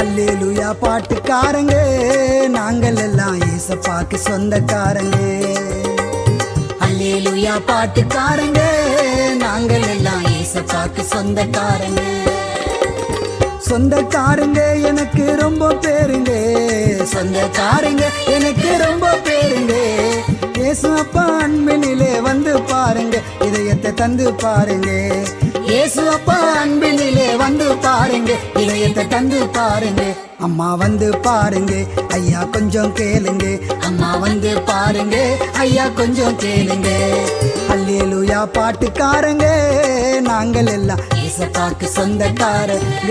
அல்லேலுயா பாட்டுக்காரங்க. நாங்கள் எல்லாம் ஏசப்பாக்கு சொந்தக்காரங்க. அல்லேலுயா பாட்டுக்காரங்க. நாங்கள் எல்லாம் ஏசப்பாக்கு சொந்தக்காரங்க. சொந்தக்காரங்க எனக்கு ரொம்ப பேருங்க. சொந்தக்காரங்க எனக்கு ரொம்ப பேருங்க. ஏசு அப்பா அன்பினிலே வந்து பாருங்க. இதயத்தை தந்து பாருங்க. ஏசு அப்பா பாருங்க இதயத்தை தந்து பாருங்க. அம்மா வந்து பாருங்க ஐயா கொஞ்சம் கேளுங்க. அம்மா வந்து பாருங்க ஐயா கொஞ்சம் கேளுங்க. அல்லேலூயா பாட்டுக்காரங்க நாங்கள் எல்லாம் ஏசப்பாக்கு சொந்தக்காரங்க.